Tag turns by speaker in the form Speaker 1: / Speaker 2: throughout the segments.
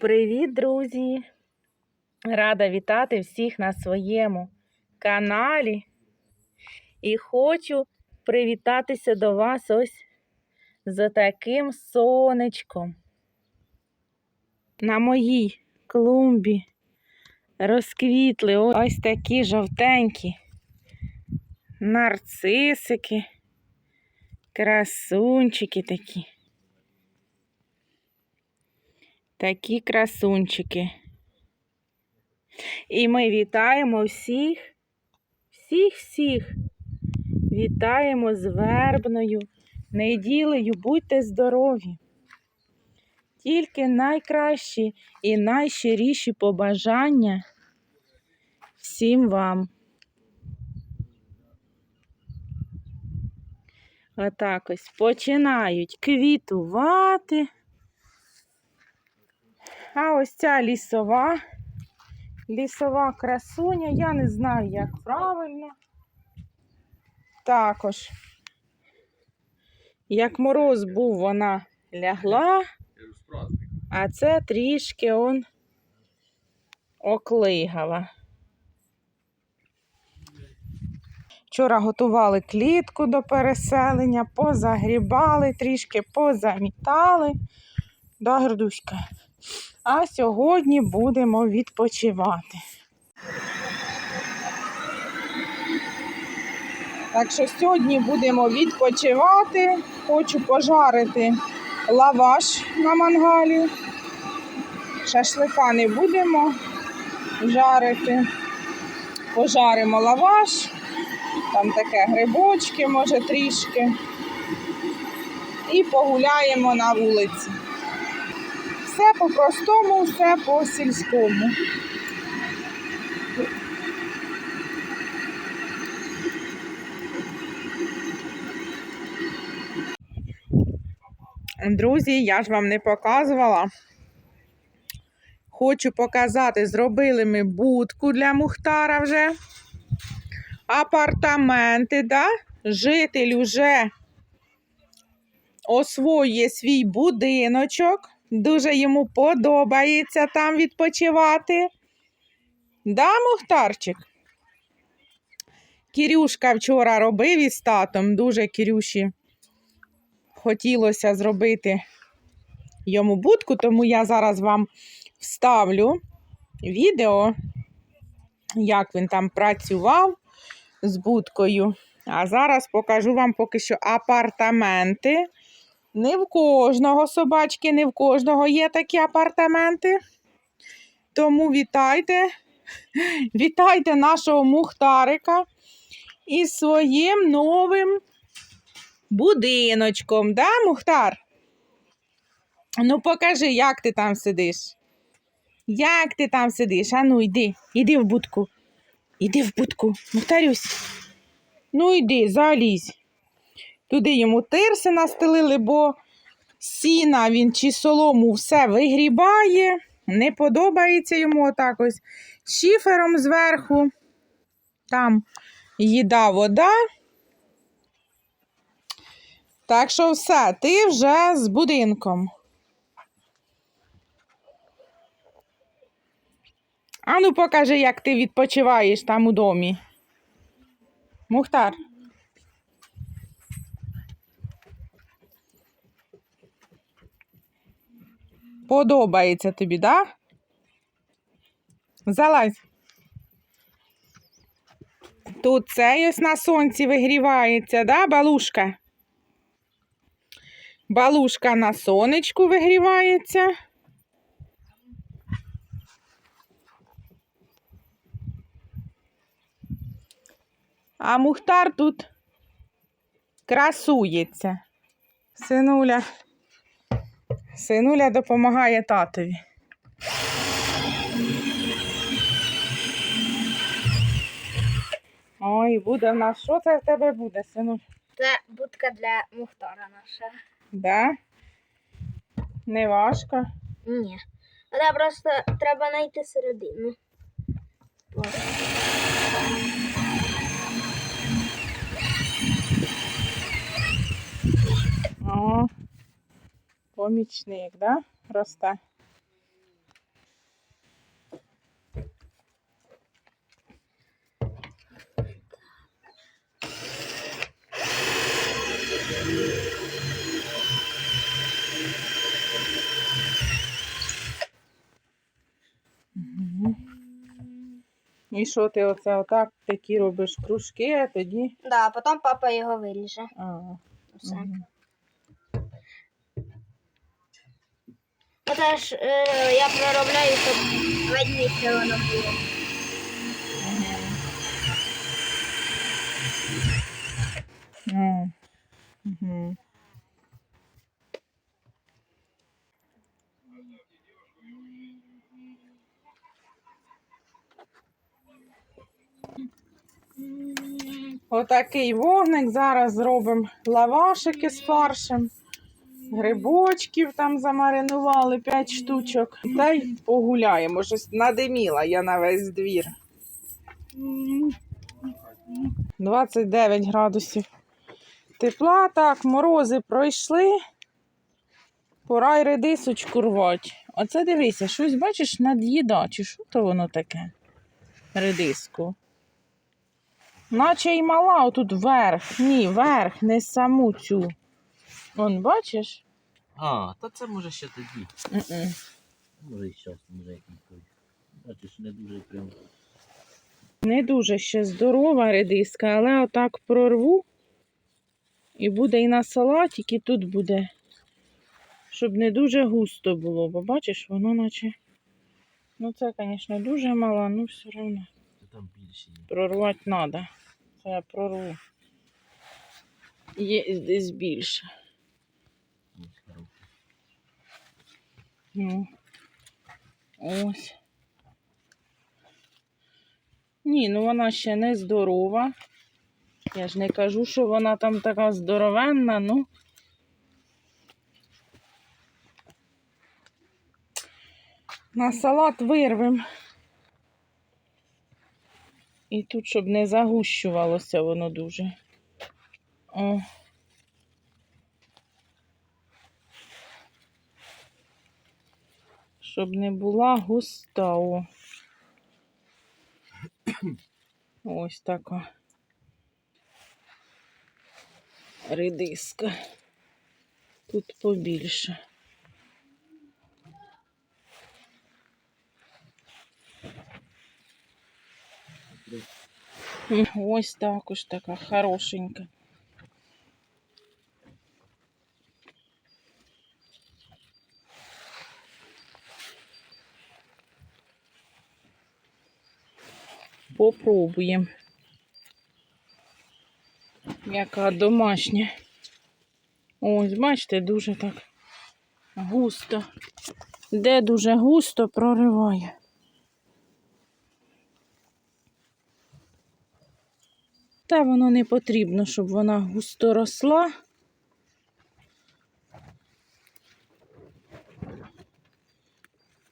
Speaker 1: Привіт, друзі! Рада вітати всіх на своєму каналі. І хочу привітатися до вас ось з таким сонечком. На моїй клумбі розквітли ось такі жовтенькі нарцисики, красунчики такі. Такі красунчики. І ми вітаємо всіх, всіх-всіх. Вітаємо з вербною неділею. Будьте здорові. Тільки найкращі і найщиріші побажання всім вам. Отак ось починають квітувати. А ось ця лісова, лісова красуня, я не знаю, як правильно. Також, як мороз був, вона лягла, а це трішки он оклигала. Вчора готували клітку до переселення, позагрібали, трішки позамітали. Да, Гордуська? А сьогодні будемо відпочивати. Так що сьогодні будемо відпочивати. Хочу пожарити лаваш на мангалі. Шашлика не будемо жарити. Пожаримо лаваш. Там таке грибочки, може трішки. І погуляємо на вулиці. Все по-простому, все по-сільському. Друзі, я ж вам не показувала. Хочу показати, зробили ми будку для Мухтара вже. Апартаменти, да? Житель уже освоює свій будиночок. Дуже йому подобається там відпочивати. Да, Мухтарчик? Кірюшка вчора робив із татом. Дуже Кірюші хотілося зробити йому будку, тому я зараз вам вставлю відео, як він там працював з будкою. А зараз покажу вам поки що апартаменти. Не в кожного собачки, не в кожного є такі апартаменти. Тому вітайте, вітайте нашого мухтарика із своїм новим будиночком, да, Мухтар? Ну, покажи, як ти там сидиш. Як ти там сидиш? А ну йди, йди в будку. Іди в будку, Мухтарюсь. Ну йди, залізь. Туди йому тирси настелили, бо сіна він чи солому все вигрібає. Не подобається йому отак ось шифером зверху. Там їда, вода. Так що все, ти вже з будинком. Ану, покажи, як ти відпочиваєш там у домі. Мухтар. Подобається тобі, да? Залазь. Тут цей ось на сонці вигрівається, да, балушка? Балушка на сонечку вигрівається. А Мухтар тут красується. Синуля. Синуля допомагає татові. Ой, буде в нас. Що це в тебе буде, синуль?
Speaker 2: Це будка для Мухтара наша.
Speaker 1: Да? Не важко.
Speaker 2: Ні. Але просто треба знайти середину. Ось.
Speaker 1: О, помічник, да? росте. І що ти оце отак такі робиш кружки, а тоді?
Speaker 2: Да, а потім папа його виріже.
Speaker 1: Ага.
Speaker 2: Все.
Speaker 1: Угу.
Speaker 2: Оце ж е, я проробляю, щоб видніше воно було.
Speaker 1: Ну, мгм. Отакий вогник. Зараз зробимо лавашики з фаршем. Грибочків там замаринували 5 штучок. Та й погуляємо. Щось надиміла я на весь двір. 29 градусів тепла. Так, морози пройшли. Пора й редисочку рвати. Оце дивися, щось бачиш над'їда, чи що то воно таке? Редиску. Наче й мала отут верх. Ні, верх, не саму цю. Вон, бачиш?
Speaker 3: А, та це може ще тоді. Може і зараз, може який той. Бачиш, не дуже прям.
Speaker 1: Не дуже ще здорова редиска, але отак прорву. І буде і на салатик, і тут буде. Щоб не дуже густо було, бо бачиш, воно наче. Ну це, звісно, дуже мало, ну все одно.
Speaker 3: Це там більше є.
Speaker 1: Прорвати треба. Це я прорву. Є десь більше.
Speaker 3: Ось, хороше.
Speaker 1: Ну. Ось. Ні, ну вона ще не здорова. Я ж не кажу, що вона там така здоровенна, ну. На салат вирвем. І тут, щоб не загущувалося воно дуже. О. Щоб не була густа. О. Ось така. Редиска. Тут побільше. Ось також така хорошенька. Попробуємо. Яка домашня. Ось, бачите, дуже так густо. Де дуже густо прориває. Та воно не потрібно, щоб вона густо росла.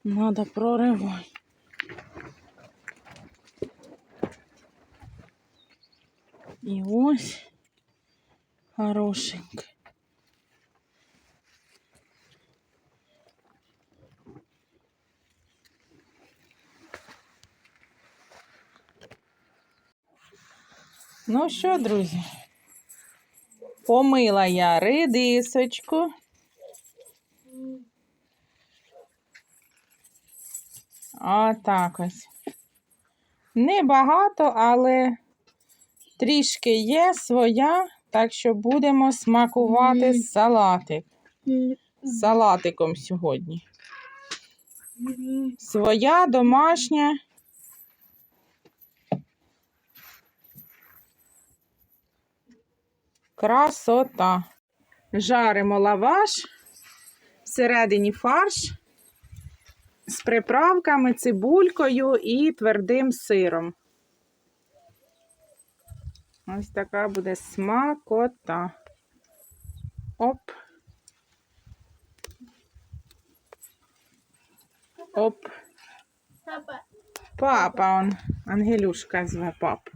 Speaker 1: Надо проривати. І ось хорошенько. Ну що, друзі? Помила я редисочку. Отак ось. Небагато, але трішки є своя, так що будемо смакувати салатик. З салатиком сьогодні. Своя домашня. Красота. Жаримо лаваш, всередині фарш з приправками, цибулькою і твердим сиром. Ось така буде смакота. Оп. Оп.
Speaker 2: Папа.
Speaker 1: Папа он. Ангелюшка зве папу.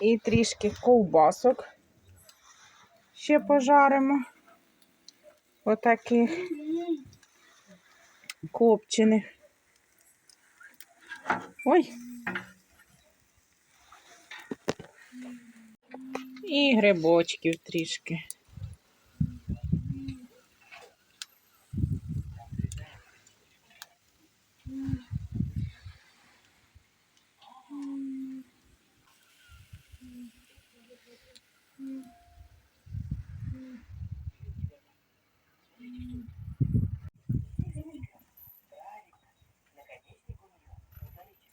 Speaker 1: І трішки ковбасок ще пожаримо. Отаких копчених. Ой. І грибочків трішки.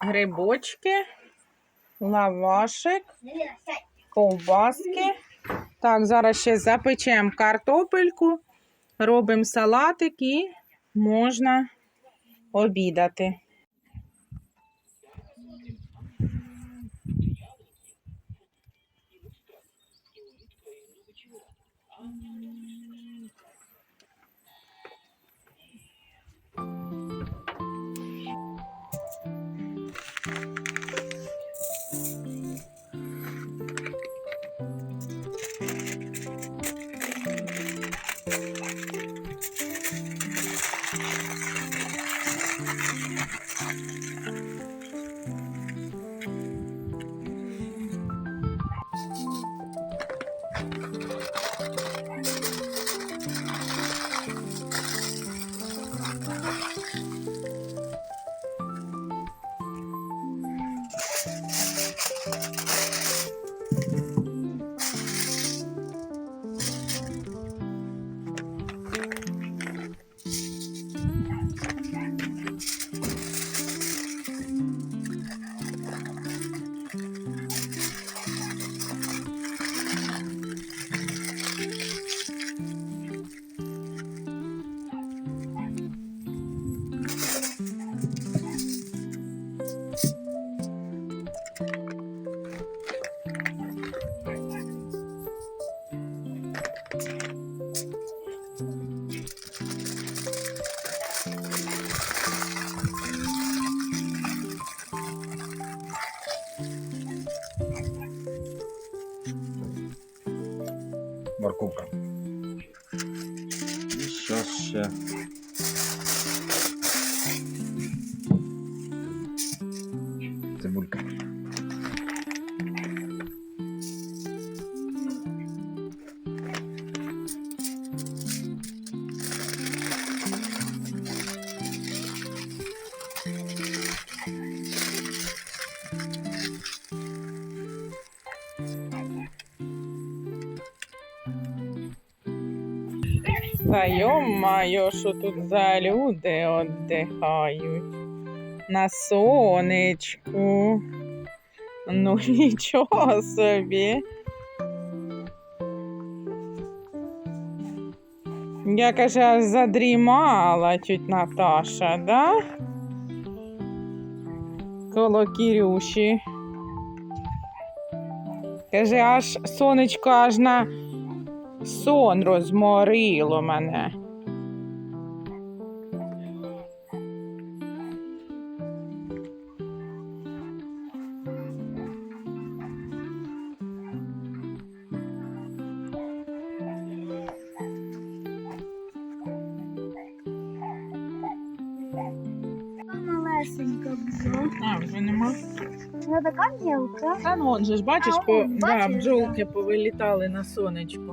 Speaker 1: Грибочки, лавашик, ковбаски. Так, зараз ще запечемо картопельку, робимо салатик і можна обідати. Та йо-майо, що тут за люди віддихають. На сонечку. Ну нічого собі. Я каже, аж задрімала чуть Наташа, да? Коло Кірюші. Каже, аж сонечко аж на сон розморило мене. А, вже нема.
Speaker 2: Вона така мілка.
Speaker 1: Та ну, он же ж бачиш,
Speaker 2: А,
Speaker 1: по, да, бджолки повилітали на сонечко.